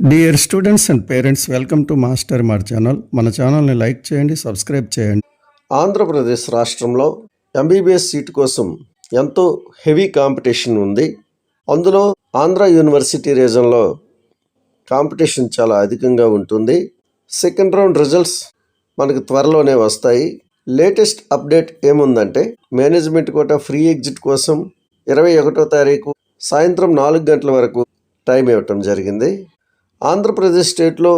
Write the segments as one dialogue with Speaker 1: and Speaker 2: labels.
Speaker 1: Dear students and parents welcome to master మార్ channel మన ఛానల్ని లైక్ చేయండి సబ్స్క్రైబ్ చేయండి
Speaker 2: ఆంధ్రప్రదేశ్ రాష్ట్రంలో ఎంబీబీఎస్ సీట్ కోసం ఎంతో హెవీ కాంపిటీషన్ ఉంది. అందులో ఆంధ్ర యూనివర్సిటీ రీజన్లో కాంపిటీషన్ చాలా అధికంగా ఉంటుంది. సెకండ్ రౌండ్ రిజల్ట్స్ మనకు త్వరలోనే వస్తాయి. లేటెస్ట్ అప్డేట్ ఏముందంటే మేనేజ్మెంట్ కోట ఫ్రీ ఎగ్జిట్ కోసం ఇరవై ఒకటో తారీఖు సాయంత్రం నాలుగు గంటల వరకు టైం ఇవ్వటం జరిగింది. ఆంధ్రప్రదేశ్ స్టేట్లో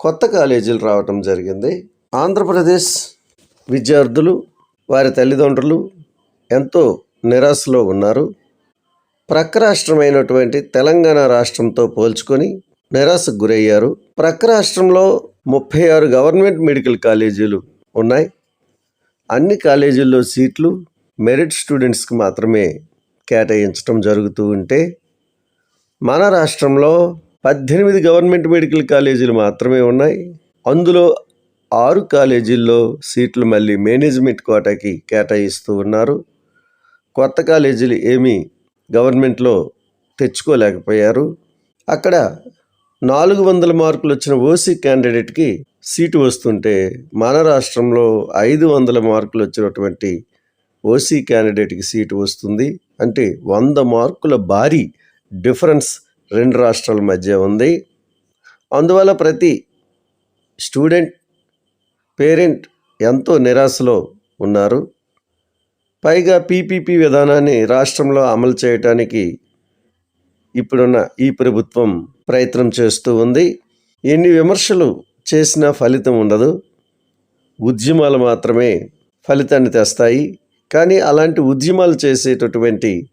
Speaker 2: కొత్త కాలేజీలు రావటం జరిగింది. ఆంధ్రప్రదేశ్ విద్యార్థులు వారి తల్లిదండ్రులు ఎంతో నిరాశలో ఉన్నారు. ప్రక్క రాష్ట్రమైనటువంటి తెలంగాణ రాష్ట్రంతో పోల్చుకొని నిరాశకు గురయ్యారు. ప్రక్క రాష్ట్రంలో ముప్పై ఆరు గవర్నమెంట్ మెడికల్ కాలేజీలు ఉన్నాయి. అన్ని కాలేజీల్లో సీట్లు మెరిట్ స్టూడెంట్స్కి మాత్రమే కేటాయించడం జరుగుతూ ఉంటే మన రాష్ట్రంలో పద్దెనిమిది గవర్నమెంట్ మెడికల్ కాలేజీలు మాత్రమే ఉన్నాయి. అందులో ఆరు కాలేజీల్లో సీట్లు మళ్ళీ మేనేజ్మెంట్ కోటాకి కేటాయిస్తూ ఉన్నారు. కొత్త కాలేజీలు ఏమీ గవర్నమెంట్లో తెచ్చుకోలేకపోయారు. అక్కడ నాలుగు వందల మార్కులు వచ్చిన ఓసీ క్యాండిడేట్కి సీటు వస్తుంటే మన రాష్ట్రంలో ఐదు వందల మార్కులు వచ్చినటువంటి ఓసీ క్యాండిడేట్కి సీటు వస్తుంది. అంటే వంద మార్కుల భారీ డిఫరెన్స్ రెండు రాష్ట్రాల మధ్య ఉంది. అందువల్ల ప్రతి స్టూడెంట్ పేరెంట్ ఎంతో నిరాశలో ఉన్నారు. పైగా పీపీపీ విధానాన్ని రాష్ట్రంలో అమలు చేయటానికి ఇప్పుడున్న ఈ ప్రభుత్వం ప్రయత్నం చేస్తూ ఉంది. ఎన్ని విమర్శలు చేసినా ఫలితం ఉండదు. ఉద్యమాలు మాత్రమే ఫలితాన్ని తెస్తాయి. కానీ అలాంటి ఉద్యమాలు చేసేటటువంటి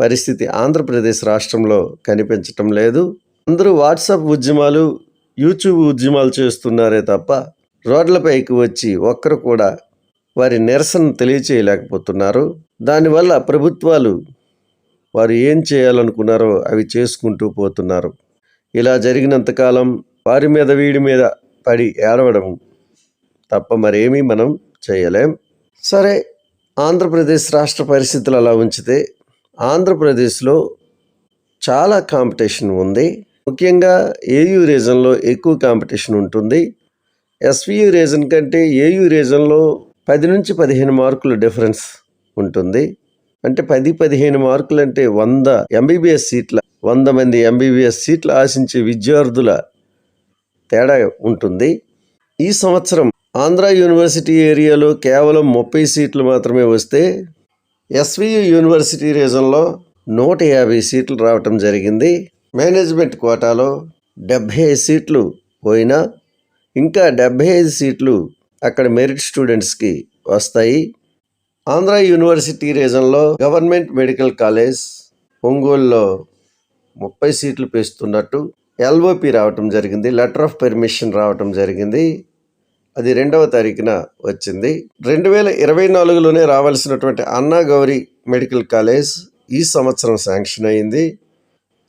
Speaker 2: పరిస్థితి ఆంధ్రప్రదేశ్ రాష్ట్రంలో కనిపించటం లేదు. అందరూ వాట్సాప్ ఉద్యమాలు యూట్యూబ్ ఉద్యమాలు చేస్తున్నారే తప్ప రోడ్లపైకి వచ్చి ఒక్కరు కూడా వారి నిరసన తెలియచేయలేకపోతున్నారు. దానివల్ల ప్రభుత్వాలు వారు ఏం చేయాలనుకున్నారో అవి చేసుకుంటూ పోతున్నారు. ఇలా జరిగినంతకాలం వారి మీద వీడి మీద పడి ఏడవడం తప్ప మరేమీ మనం చేయలేం. సరే ఆంధ్రప్రదేశ్ రాష్ట్ర పరిస్థితులు అలా ఉంచితే ఆంధ్రప్రదేశ్లో చాలా కాంపిటీషన్ ఉంది. ముఖ్యంగా ఏయూ రీజన్లో ఎక్కువ కాంపిటీషన్ ఉంటుంది. ఎస్వియు రీజన్ కంటే ఏయూ రీజన్లో పది నుంచి పదిహేను మార్కుల డిఫరెన్స్ ఉంటుంది. అంటే పది పదిహేను మార్కులు అంటే వంద ఎంబీబీఎస్ సీట్ల వంద మంది ఎంబీబీఎస్ సీట్లు ఆశించే విద్యార్థుల తేడా ఉంటుంది. ఈ సంవత్సరం ఆంధ్ర యూనివర్సిటీ ఏరియాలో కేవలం ముప్పై సీట్లు మాత్రమే వస్తే ఎస్వియు యూనివర్సిటీ రీజన్లో నూట యాభై సీట్లు రావటం జరిగింది. మేనేజ్మెంట్ కోటాలో డెబ్భై ఐదు సీట్లు పోయినా ఇంకా డెబ్భై ఐదు సీట్లు అక్కడ మెరిట్ స్టూడెంట్స్కి వస్తాయి. ఆంధ్ర యూనివర్సిటీ రీజన్లో గవర్నమెంట్ మెడికల్ కాలేజ్ ఒంగోలులో ముప్పై సీట్లు పెంచుతున్నట్టు ఎల్ఓపి రావటం జరిగింది. లెటర్ ఆఫ్ పర్మిషన్ రావటం జరిగింది. అది రెండవ తారీఖున వచ్చింది. రెండు వేల ఇరవై నాలుగులోనే రావాల్సినటువంటి అన్నా గౌరీ మెడికల్ కాలేజ్ ఈ సంవత్సరం శాంక్షన్ అయింది.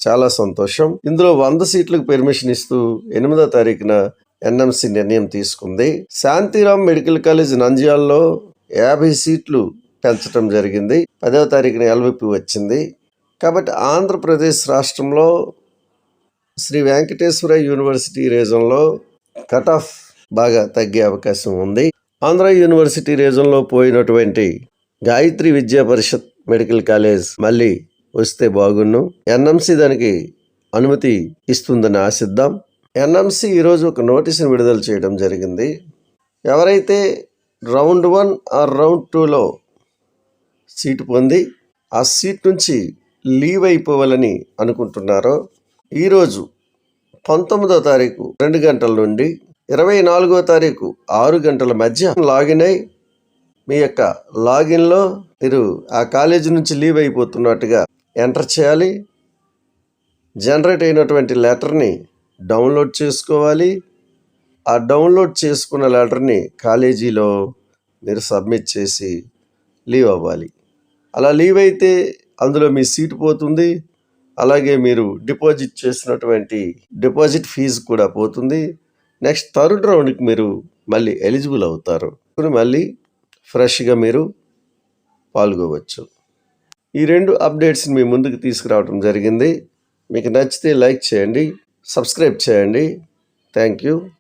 Speaker 2: చాలా సంతోషం. ఇందులో వంద సీట్లకు పెర్మిషన్ ఇస్తూ ఎనిమిదో తారీఖున ఎన్ఎంసి నిర్ణయం తీసుకుంది. శాంతిరామ్ మెడికల్ కాలేజ్ నంద్యాలలో యాభై సీట్లు పెంచడం జరిగింది. పదవ తారీఖున ఎల్విపి వచ్చింది. కాబట్టి ఆంధ్రప్రదేశ్ రాష్ట్రంలో శ్రీ వెంకటేశ్వర యూనివర్సిటీ రీజన్లో కట్ ఆఫ్ బాగా తగ్గే అవకాశం ఉంది. ఆంధ్ర యూనివర్సిటీ రీజన్లో పోయినటువంటి గాయత్రి విద్యా పరిషత్ మెడికల్ కాలేజ్ మళ్ళీ వస్తే బాగున్ను. ఎన్ఎంసి దానికి అనుమతి ఇస్తుందని ఆశిద్దాం. ఎన్ఎంసి ఈరోజు ఒక నోటీసును విడుదల చేయడం జరిగింది. ఎవరైతే రౌండ్ వన్ ఆర్ రౌండ్ టూలో సీటు పొంది ఆ సీట్ నుంచి లీవ్ అయిపోవాలని అనుకుంటున్నారో ఈరోజు పంతొమ్మిదో తారీఖు రెండు గంటల నుండి ఇరవై నాలుగో తారీఖు ఆరు గంటల మధ్య లాగిన్ అయి మీ యొక్క లాగిన్లో మీరు ఆ కాలేజీ నుంచి లీవ్ అయిపోతున్నట్టుగా ఎంటర్ చేయాలి. జనరేట్ అయినటువంటి లెటర్ని డౌన్లోడ్ చేసుకోవాలి. ఆ డౌన్లోడ్ చేసుకున్న లెటర్ని కాలేజీలో మీరు సబ్మిట్ చేసి లీవ్ అవ్వాలి. అలా లీవ్ అయితే అందులో మీ సీటు పోతుంది. అలాగే మీరు డిపాజిట్ చేసినటువంటి డిపాజిట్ ఫీజు కూడా పోతుంది. నెక్స్ట్ థర్డ్ రౌండ్కి మీరు మళ్ళీ ఎలిజిబుల్ అవుతారు. ఇప్పుడు మళ్ళీ ఫ్రెష్గా మీరు పాల్గొవచ్చు. ఈ రెండు అప్డేట్స్ని మీ ముందుకు తీసుకురావడం జరిగింది. మీకు నచ్చితే లైక్ చేయండి సబ్స్క్రైబ్ చేయండి. Thank you.